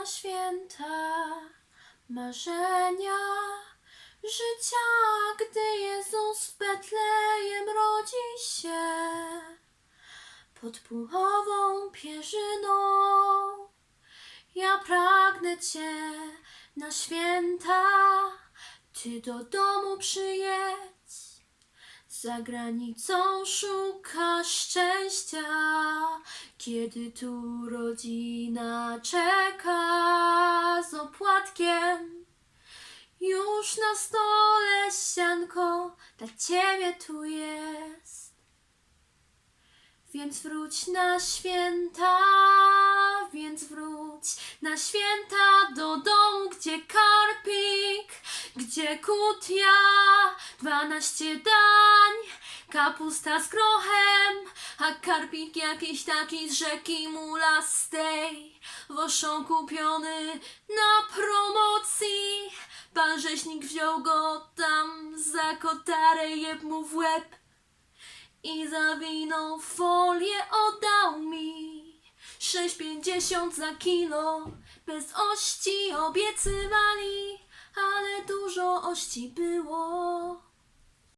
na święta marzenia życia, gdy Jezus w Betlejem rodzi się pod puchową pierzyną. Ja pragnę Cię na święta, Ty do domu przyjedź. Za granicą szukasz szczęścia, kiedy tu rodzina czeka z opłatkiem. Już na stole sianko dla ciebie tu jest. Więc wróć na święta, więc wróć na święta do domu, gdzie karpik, gdzie kutia, dwanaście dań, kapusta z grochem, a karpik jakiś taki z rzeki mulastej, woszą kupiony na promocji. Pan rzeźnik wziął go tam za kotarę, jeb mu w łeb i zawinął folię oddał mi. Sześć pięćdziesiąt za kilo, bez ości obiecywali, ale dużo ości było.